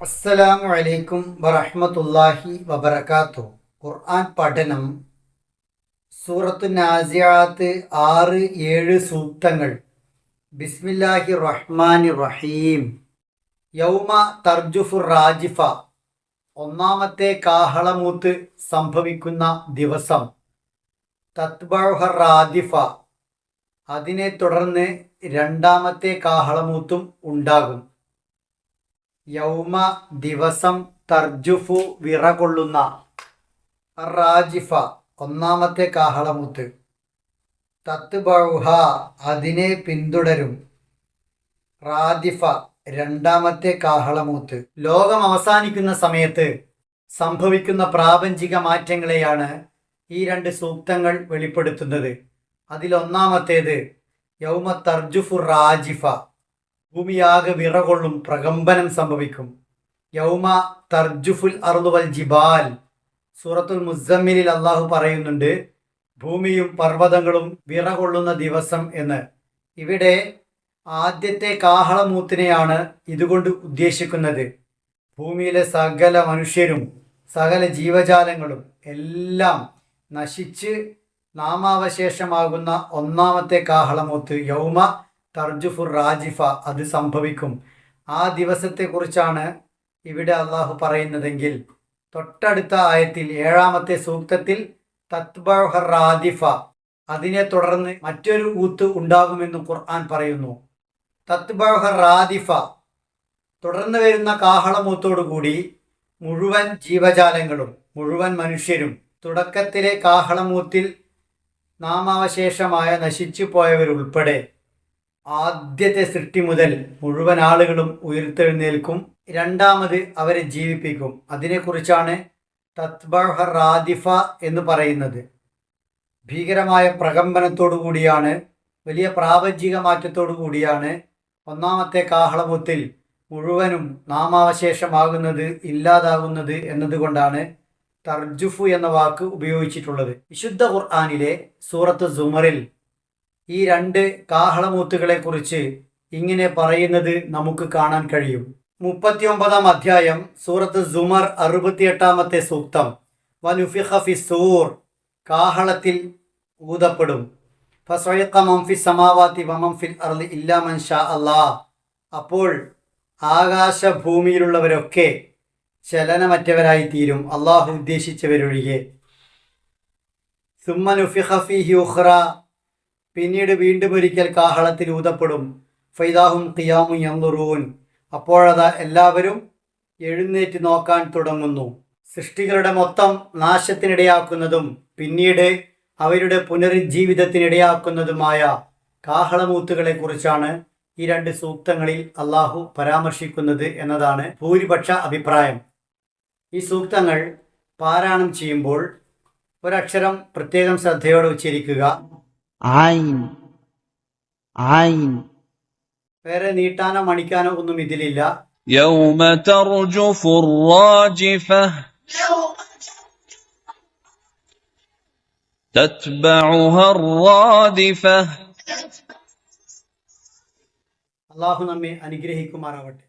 അസ്സലാമു അലൈക്കും വറഹ്മത്തുള്ളാഹി വബറകാത്തു. ഖുർആൻ പഠനം സൂറത്തു നാസിയാത്ത് ആറ് ഏഴ് സൂക്തങ്ങൾ. ബിസ്മില്ലാഹി റഹ്മാനി റഹീം. യൗമ തർജുഫു റാജിഫ. ഒന്നാമത്തെ കാഹളമൂത്ത് സംഭവിക്കുന്ന ദിവസം. തത്ബഹ റാദിഫ. അതിനെ തുടർന്ന് രണ്ടാമത്തെ കാഹളമൂത്തും ഉണ്ടാകും. യൗമ ദിവസം തർജുഫു വിറകൊള്ളുന്ന റാജിഫ ഒന്നാമത്തെ കാഹളമുത്ത്. തത്ബൗഹ അതിനെ പിന്തുടരും. റാദിഫ രണ്ടാമത്തെ കാഹളമൂത്ത്. ലോകം അവസാനിക്കുന്ന സമയത്ത് സംഭവിക്കുന്ന പ്രാപഞ്ചിക മാറ്റങ്ങളെയാണ് ഈ രണ്ട് സൂക്തങ്ങൾ വെളിപ്പെടുത്തുന്നത്. അതിലൊന്നാമത്തേത് യൗമ തർജുഫു റാജിഫ. ഭൂമിയാകെ വിറകൊള്ളും പ്രകമ്പനം സംഭവിക്കും. യൗമ തർജുഫുൽ അർദുവൽ ജിബാൽ. സൂറത്തുൽ മുസമ്മിലിൽ അള്ളാഹു പറയുന്നുണ്ട് ഭൂമിയും പർവതങ്ങളും വിറകൊള്ളുന്ന ദിവസം എന്ന്. ഇവിടെ ആദ്യത്തെ കാഹളമൂത്തിനെയാണ് ഇതുകൊണ്ട് ഉദ്ദേശിക്കുന്നത്. ഭൂമിയിലെ സകല മനുഷ്യരും സകല ജീവജാലങ്ങളും എല്ലാം നശിച്ച് നാമാവശേഷമാകുന്ന ഒന്നാമത്തെ കാഹളമൂത്ത് യൗമ തർജുഫുർ റാജിഫ അത് സംഭവിക്കും. ആ ദിവസത്തെക്കുറിച്ചാണ് ഇവിടെ അള്ളാഹു പറയുന്നതെങ്കിൽ തൊട്ടടുത്ത ആയത്തിൽ ഏഴാമത്തെ സൂക്തത്തിൽ തത്ബഹർ റാദിഫ അതിനെ തുടർന്ന് മറ്റൊരു ഊത്ത് ഉണ്ടാകുമെന്ന് ഖുർആൻ പറയുന്നു. തത്ബഹർ റാദിഫ തുടർന്ന് വരുന്ന കാഹളമൂത്തോടുകൂടി മുഴുവൻ ജീവജാലങ്ങളും മുഴുവൻ മനുഷ്യരും തുടക്കത്തിലെ കാഹളമൂത്തിൽ നാമാവശേഷമായ നശിച്ചു പോയവരുൾപ്പെടെ ആദ്യത്തെ സൃഷ്ടി മുതൽ മുഴുവൻ ആളുകളും ഉയർത്തെഴുന്നേൽക്കും രണ്ടാമത് അവരെ ജീവിപ്പിക്കും. അതിനെക്കുറിച്ചാണ് തത്ബഹ റാദിഫ എന്ന് പറയുന്നത്. ഭീകരമായ പ്രകമ്പനത്തോടു കൂടിയാണ് വലിയ പ്രാപഞ്ചിക മാറ്റത്തോടു കൂടിയാണ് ഒന്നാമത്തെ കാഹളമുത്തിൽ മുഴുവനും നാമാവശേഷമാകുന്നത് ഇല്ലാതാകുന്നത് എന്നതുകൊണ്ടാണ് തർജുഫു എന്ന വാക്ക് ഉപയോഗിച്ചിട്ടുള്ളത്. വിശുദ്ധ ഖുർആാനിലെ സൂറത്ത് സുമറിൽ ഈ രണ്ട് കാഹളമൂത്തുകളെ കുറിച്ച് ഇങ്ങനെ പറയുന്നത് നമുക്ക് കാണാൻ കഴിയും. മുപ്പത്തിയൊമ്പതാം അധ്യായം സൂറത്ത് സുമർ അറുപത്തിയെട്ടാമത്തെ സൂക്തം. വനുഫിഖ ഫി സൂർ കാഹളത്തിൽ ഊതപ്പെടും. ഫസ്വയക്ക മംഫി സമാവാത്തി വമം ഫിൽ അർലി ഇല്ലാ അല്ലാ അപ്പോൾ ആകാശഭൂമിയിലുള്ളവരൊക്കെ ചലനമറ്റവരായി തീരും അള്ളാഹു ഉദ്ദേശിച്ചവരൊഴികെ സുമ്മനുഫിഖ ഉഖ്റ പിന്നീട് വീണ്ടും ഒരിക്കൽ കാഹളത്തിൽ ഊതപ്പെടും. ഫൈദാഹും ഖിയാമും യന്തുറൂൻ അപ്പോഴതാ എല്ലാവരും എഴുന്നേറ്റ് നോക്കാൻ തുടങ്ങുന്നു. സൃഷ്ടികളുടെ മൊത്തം നാശത്തിനിടയാക്കുന്നതും പിന്നീട് അവരുടെ പുനരുജ്ജീവിതത്തിനിടയാക്കുന്നതുമായ കാഹളമൂത്തുകളെക്കുറിച്ചാണ് ഈ രണ്ട് സൂക്തങ്ങളിൽ അള്ളാഹു പരാമർശിക്കുന്നത് എന്നതാണ് ഭൂരിപക്ഷ അഭിപ്രായം. ഈ സൂക്തങ്ങൾ പാരായണം ചെയ്യുമ്പോൾ ഒരക്ഷരം പ്രത്യേകം ശ്രദ്ധയോടെ ഉച്ചരിക്കുക. عين عين വേറെ നീട്ടാനോ മണിക്കാനോ ഒന്നും ഇതിലില്ല يوم ترجف الراجفة تتبعها الرادفة അള്ളാഹു നമ്മെ അനുഗ്രഹിക്കുമാറാവട്ടെ